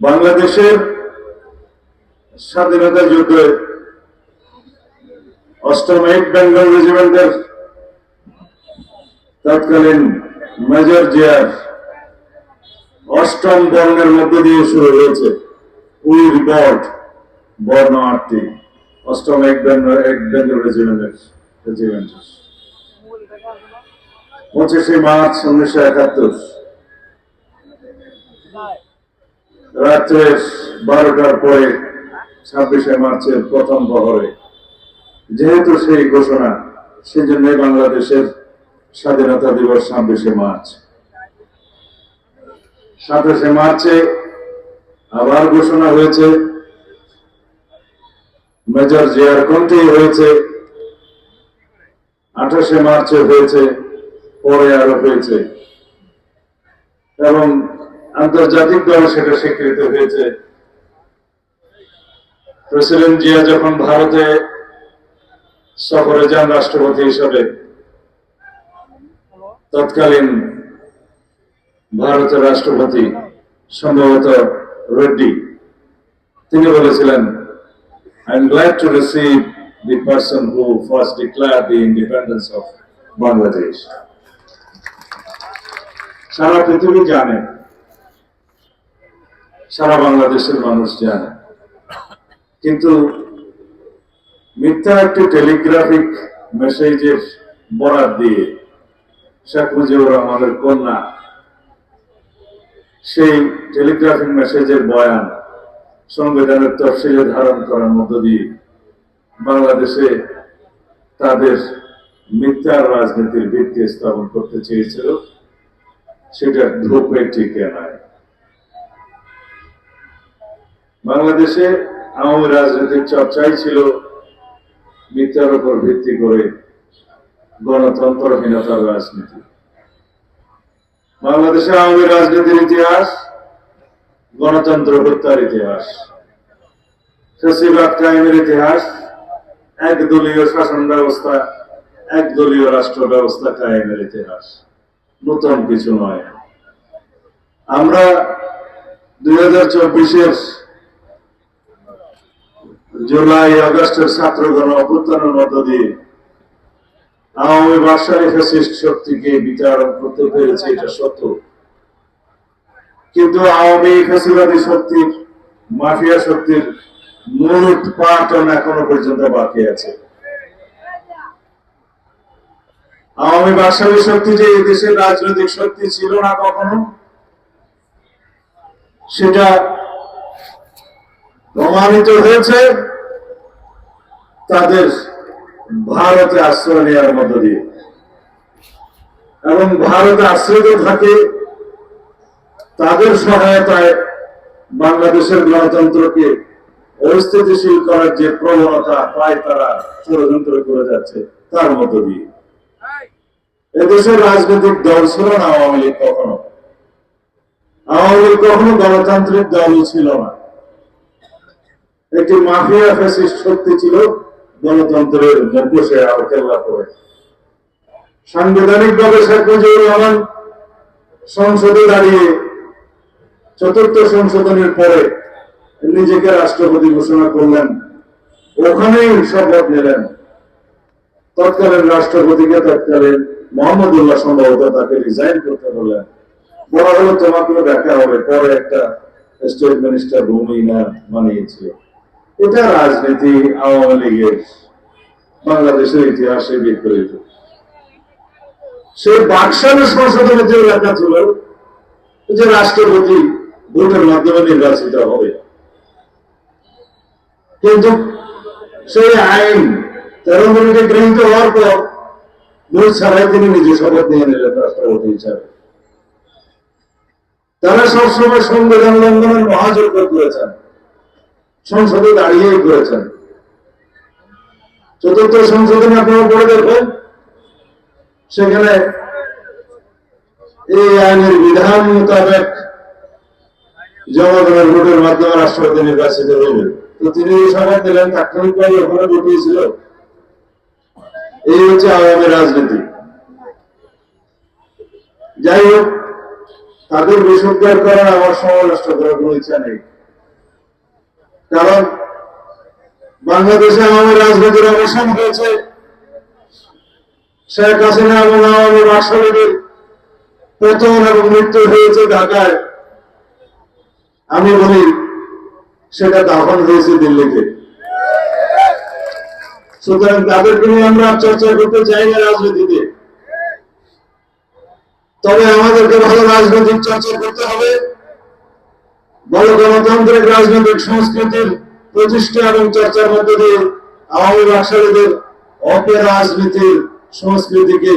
বাংলাদেশের স্বাধীনতা যুদ্ধে অষ্টম এক বেঙ্গল রেজিমেন্টের তৎকালীন মেজর জিয়ার অষ্টম বর্ণের মধ্য দিয়ে শুরু হয়েছে। উই রিপোর্ট বর্ণ আটটি অষ্টম এক বেঙ্গল এক বেঙ্গল রেজিমেন্টের রেজিমেন্টের পঁচিশে মার্চ উনিশশো একাত্তর। রাত্রে বারোটার পরে ছাব্বিশে মার্চের প্রথম প্রহরে। যেহেতু সেই ঘোষণা সেই জন্য বাংলাদেশের স্বাধীনতা দিবস ছাব্বিশে মার্চ। সাতাশে মার্চে আবার ঘোষণা হয়েছে। মেজর জিয়ার কণ্ঠে হয়েছে। আঠাশে মার্চে হয়েছে, পরে আরও হয়েছে। এবং আন্তর্জাতিক দলে সেটা স্বীকৃত হয়েছে। প্রেসিডেন্ট জিয়া যখন ভারতে সফরে যান রাষ্ট্রপতি হিসাবে, তৎকালীন ভারতের রাষ্ট্রপতি সম্ভবত রেড্ডি, তিনি বলেছিলেন I am glad to receive the person who first declare the independence of Bangladesh সারা পৃথিবী জানে সারা বাংলাদেশের মানুষ জানে। কিন্তু মিথ্যা একটি টেলিগ্রাফিক মেসেজের বরাদ দিয়ে শেখ মুজিবুর রহমানের কন্যা সেই টেলিগ্রাফিক মেসেজের বয়ান সংবিধানের তফসিলে ধারণ করার মধ্য দিয়ে বাংলাদেশে তাদের মিথ্যার রাজনীতির ভিত্তি স্থাপন করতে চেয়েছিল, সেটা ধূপে টিকে নয় বাংলাদেশে আওয়ামী রাজনীতির চর্চাই ছিল মিথ্যার উপর ভিত্তি করে গণতন্ত্রহীনতার রাজনীতি। বাংলাদেশে আওয়ামী রাজনীতির ইতিহাস, গণতন্ত্র হত্যার ইতিহাস। ফেসিবাদ কায়েমের ইতিহাস, একদলীয় শাসন ব্যবস্থা, একদলীয় রাষ্ট্র ব্যবস্থা কায়েমের ইতিহাস। নতুন কিছু নয়। আমরা দুই হাজার চব্বিশের জুলাই, আগস্টের ছাত্রগণ অভ্যুত্থানের মধ্য দিয়ে আওয়ামী বাদশাহী ফ্যাসিস্ট শক্তিকে বিচারণ করতে পেরেছে, এটা সত্য। কিন্তু আওয়ামী শক্তির, মাফিয়া শক্তির মূল উৎপাটন এখনও পর্যন্ত বাকি আছে। আওয়ামী বাদশাহী শক্তি যে দেশের রাজনৈতিক শক্তি ছিল না কখনো, সেটা প্রমাণিত হয়েছে তাদের ভারতে আশ্রয় নেওয়ার মধ্য দিয়ে। এবং ভারতে আশ্রিত থাকে, তাদের সহায়তায় বাংলাদেশের গণতন্ত্রকে অস্থিতিশীল করার যে প্রবণতা প্রায় তারা ষড়যন্ত্র করে যাচ্ছে, তার মধ্য দিয়ে। এদেশের রাজনৈতিক দল ছিল না আওয়ামী লীগ কখনো। আওয়ামী লীগ কখনো গণতান্ত্রিক দলই ছিল না। একটি মাফিয়া ফ্যাসিস্ট শক্তি ছিল গণতন্ত্রের মুখোশে আলকেল্লা করে। সাংবিধানিক ভাবে শেখ মুজিবুর রহমান সংসদে দাঁড়িয়ে চতুর্থ সংশোধনের পরে নিজেকে রাষ্ট্রপতি ঘোষণা করলেন। ওখানেই শপথ নিলেন। তৎকালীন রাষ্ট্রপতিকে তৎকালীন মোহাম্মদুল্লাহ সম্ভবত তাকে রিজাইন করতে বললেন। বলা হলো তোমাকে দেখা হবে, পরে একটা স্টেট মিনিস্টার রুমিনা বানিয়েছিল। এটা রাজনীতি আওয়ামী লীগের বাংলাদেশের ইতিহাসে বিপরীত। সেই বাকশালের সংশোধনে যে লেখা ছিল যে রাষ্ট্রপতি ভোটের মাধ্যমে নির্বাচিত হবে। কিন্তু সেই আইন তেরো মিনিটে গৃহীত হওয়ার পর ভোট ছাড়াই তিনি নিজে শপথ নিয়ে নিলেন রাষ্ট্রপতি হিসাবে। তারা সবসময় সংবিধান লঙ্ঘনের মহাযোগ্য করেছেন। সংসদে দাঁড়িয়েই করেছেন চতুর্থ সংশোধনী আপনারা পড়ে দেখবেন। সেখানে এই আইনের বিধান মোতাবেক জনগণের ভোটের মাধ্যমে রাষ্ট্রপতি নির্বাচিত হইবে তো তিনি এই সময় দিলেন, তাৎক্ষণিকভাবে ওখানে ঘটিয়েছিল এই হচ্ছে আওয়ামী রাজনীতি। যাই হোক, তাদের বিশুদ্ধার করার আমার সময় নষ্ট করার কোনো ইচ্ছা নেই। কারণ বাংলাদেশে আমাদের রাজনীতির অবসান হয়েছে। শেখ হাসিনা এবং আওয়ামী বাকশালীদের পতন এবং মৃত্যু হয়েছে ঢাকায়। আমি বলি, সেটা দাফন হয়েছে দিল্লিতে। সুতরাং তাদেরকে নিয়ে আমরা চর্চা করতে চাই না রাজনীতিতে। তবে আমাদেরকে ভালো রাজনৈতিক চর্চা করতে হবে। ভালো গণতান্ত্রিক রাজনৈতিক সংস্কৃতির প্রতিষ্ঠা এবং চর্চার মধ্যে দিয়ে আওয়ামী বাকশালীদের অপরাজনীতির সংস্কৃতিকে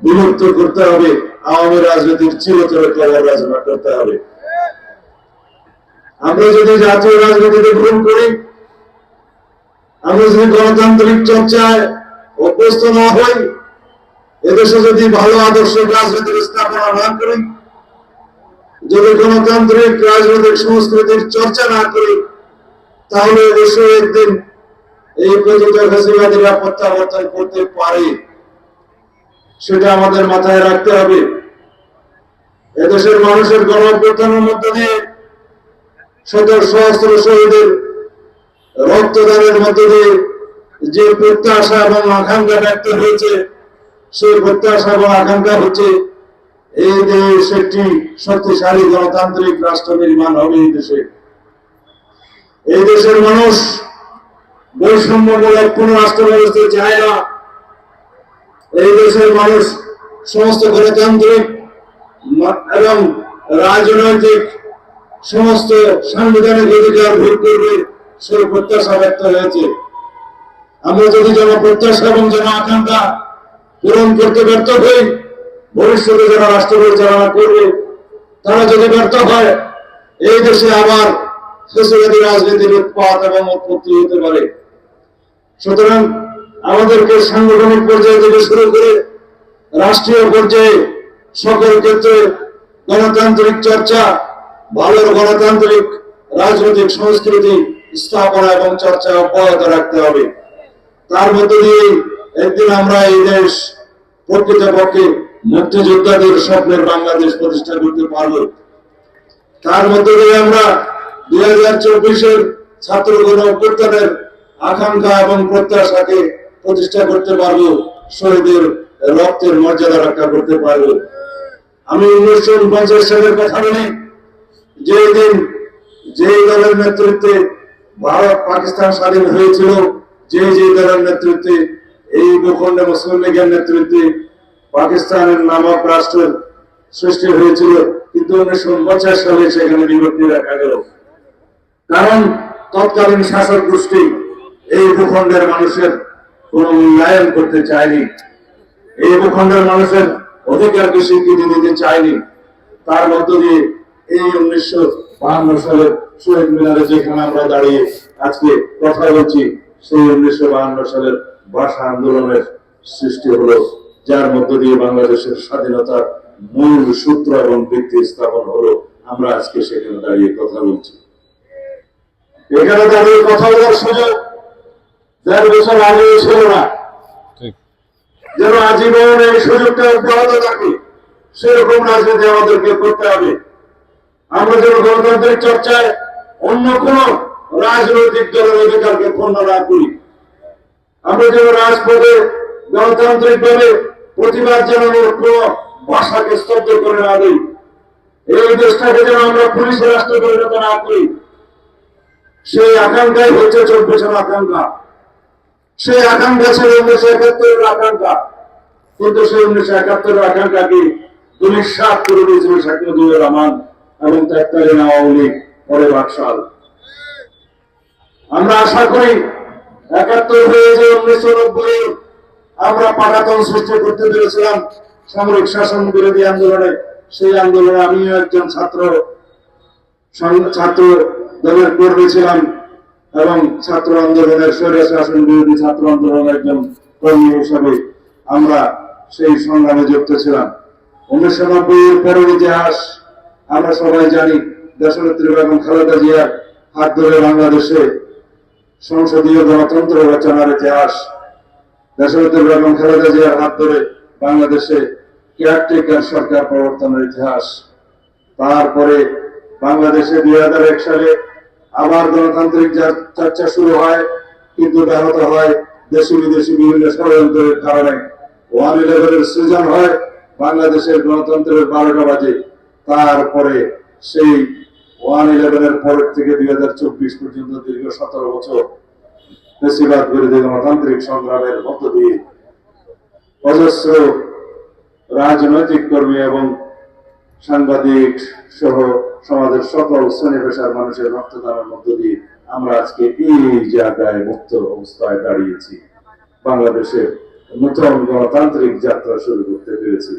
বিলুপ্ত করতে হবে, আওয়ামী রাজনীতির চিরতরে রাজনা করতে হবে। আমরা যদি জাতীয় রাজনীতিতে গ্রহণ করি, আমরা যদি গণতান্ত্রিক চর্চায় অভ্যস্ত না হই, এদেশে যদি ভালো আদর্শ রাজনীতির স্থাপনা না করি যদি গণতান্ত্রিক রাজনৈতিক সংস্কৃতির চর্চা না করি, তাহলে অবশ্যই একদিন এই ফেসিবাদীরা প্রত্যাবর্তন করতে পারে। সেটা আমাদের মাথায় রাখতে হবে। এদেশের মানুষের গণ মধ্য দিয়ে শত সহস্র শহীদের রক্তদানের মধ্য দিয়ে যে প্রত্যাশা এবং আকাঙ্ক্ষা ব্যক্ত হয়েছে, সেই প্রত্যাশা এবং আকাঙ্ক্ষা হচ্ছে এই দেশ একটি শক্তিশালী গণতান্ত্রিক রাষ্ট্র নির্মাণ হবে এই দেশে। এই দেশের মানুষ বৈষম্যমূলক কোন রাষ্ট্র ব্যবস্থা চায় না। এই দেশের মানুষ সমস্ত গণতান্ত্রিক এবং রাজনৈতিক সমস্ত সাংবিধানিক অধিকার ভোগ করবে সেই প্রত্যাশা ব্যক্ত হয়েছে। আমরা যদি জন প্রত্যাশা এবং জন আকাঙ্ক্ষা পূরণ করতে ব্যর্থ হই ভবিষ্যতে যারা রাষ্ট্র পরিচালনা করবে, তারা যদি ব্যর্থ হয়, এই দেশে আবার ফেসিবাদী রাজনীতির উৎপাদ এবং উৎপত্তি হতে পারে। সুতরাং আমাদেরকে সাংগঠনিক পর্যায়ে থেকে শুরু করে রাষ্ট্রীয় পর্যায়ে সকল ক্ষেত্রে গণতান্ত্রিক চর্চা, ভালো গণতান্ত্রিক রাজনৈতিক সংস্কৃতি স্থাপনা এবং চর্চা অব্যাহত রাখতে হবে। তার মধ্য দিয়ে একদিন আমরা এই দেশ প্রকৃতপক্ষে মুক্তিযোদ্ধাদের স্বপ্নের বাংলাদেশ প্রতিষ্ঠা করতে পারব তার মধ্যে দিয়ে আমরা দুই হাজার চব্বিশের ছাত্র গণ আকাঙ্ক্ষা এবং প্রত্যাশাকে প্রতিষ্ঠা করতে পারব শহীদের রক্তের মর্যাদা রক্ষা করতে পারব আমি উনিশশো উনপঞ্চাশ সালের কথা বলি যে দিন যে দলের নেতৃত্বে ভারত পাকিস্তান স্বাধীন হয়েছিল যে যে দলের নেতৃত্বে এই ভূখণ্ডে মুসলিম লীগের নেতৃত্বে পাকিস্তানের নামক রাষ্ট্রের সৃষ্টি হয়েছিল কিন্তু উনিশশো উনপঞ্চাশ সালে, সেখানে বিভক্তি দেখা গেল। কারণ তৎকালীন শাসক গোষ্ঠী এই ভূখণ্ডের মানুষের কোন মূল্যায়ন করতে চায়নি। এই ভূখণ্ডের মানুষের অধিকারকে স্বীকৃতি দিতে চায়নি? তার মধ্য দিয়ে এই উনিশশো বাহান্ন সালের শহীদ মিনারে যেখানে আমরা দাঁড়িয়ে আজকে কথা বলছি, সেই উনিশশো বাহান্ন সালের ভাষা আন্দোলনের সৃষ্টি হলো। যার মধ্য দিয়ে বাংলাদেশের স্বাধীনতার মূল সূত্র এবং ভিত্তি স্থাপন হলো আমরা আজকে সেখানে দাঁড়িয়ে কথা বলছি। এখানে দাঁড়িয়ে কথা বলার সুযোগ দেড় বছর আগে ছিল না যেন আজীবন এই সুযোগটা অব্যাহত থাকে সেরকম রাজনীতি আমাদেরকে করতে হবে। আমরা যেন গণতান্ত্রিক চর্চায় অন্য কোন রাজনৈতিক দলের অধিকারকে খণ্ড না করি। আমরা যেন রাজপথে গণতান্ত্রিক ভাবে প্রতিবাদ জানানোর কোন ভাষাকে স্তব্ধ করে না দিই। এই দেশটাকে যেন আমরা পুলিশের রাষ্ট্র পরিণত না করি। সেই আকাঙ্ক্ষাই হচ্ছে চব্বিশের আকাঙ্ক্ষা। সেই আকাঙ্ক্ষা ছিল উনিশশো একাত্তরের আকাঙ্ক্ষা। কিন্তু সেই উনিশশো একাত্তরের আকাঙ্ক্ষাকে দুলিশাত করে দিয়েছিল শেখ মুজিবুর রহমান এবং তৎকালীন আওয়ামী লীগ পরে বাকশাল আমরা আশা করি একাত্তর হয়ে যে উনিশশো নব্বই আমরা পাঠাতন সৃষ্টি করতে পেরেছিলাম সামরিক শাসন বিরোধী আন্দোলনে। সেই আন্দোলনে আমিও একজন ছাত্র ছাত্র দলের কর্মী ছিলাম এবং ছাত্র আন্দোলনের স্বৈর শাসন বিরোধী ছাত্র আন্দোলনের একজন কর্মী হিসাবে আমরা সেই সংগ্রামে যুক্ত ছিলাম। উনিশশো নব্বই এর পরের ইতিহাস, আমরা সবাই জানি দেশনেত্রী বেগম খালেদা জিয়ার হাত ধরে বাংলাদেশে সংসদীয় গণতন্ত্র রচনার ইতিহাস। দেশনেত্রী বেগম খালেদা জিয়ার হাত ধরে বাংলাদেশে কেয়ারটেকার সরকার প্রবর্তনের ইতিহাস। তারপরে বাংলাদেশে দুই হাজার এক সালে আবার গণতান্ত্রিক চর্চা শুরু হয়, কিন্তু ব্যাহত হয় দেশি বিদেশি বিভিন্ন ষড়যন্ত্রের কারণে। ওয়ান ইলেভেনের সৃজন হয় বাংলাদেশের গণতন্ত্রের বারোটা বাজে। তারপরে সেই ওয়ান ইলেভেনের পরের থেকে দুই হাজার চব্বিশ পর্যন্ত দীর্ঘ সতেরো বছর বেশিরভাগ বিরোধী গণতান্ত্রিক সংগ্রামের মধ্য দিয়ে অজস্র রাজনৈতিক কর্মী এবং সাংবাদিক সহ সমাজের সকল শ্রেণি পেশার মানুষের রক্তদানের মধ্য দিয়ে আমরা আজকে এই জায়গায় মুক্ত অবস্থায় দাঁড়িয়েছি। বাংলাদেশের নতুন গণতান্ত্রিক যাত্রা শুরু করতে পেরেছি।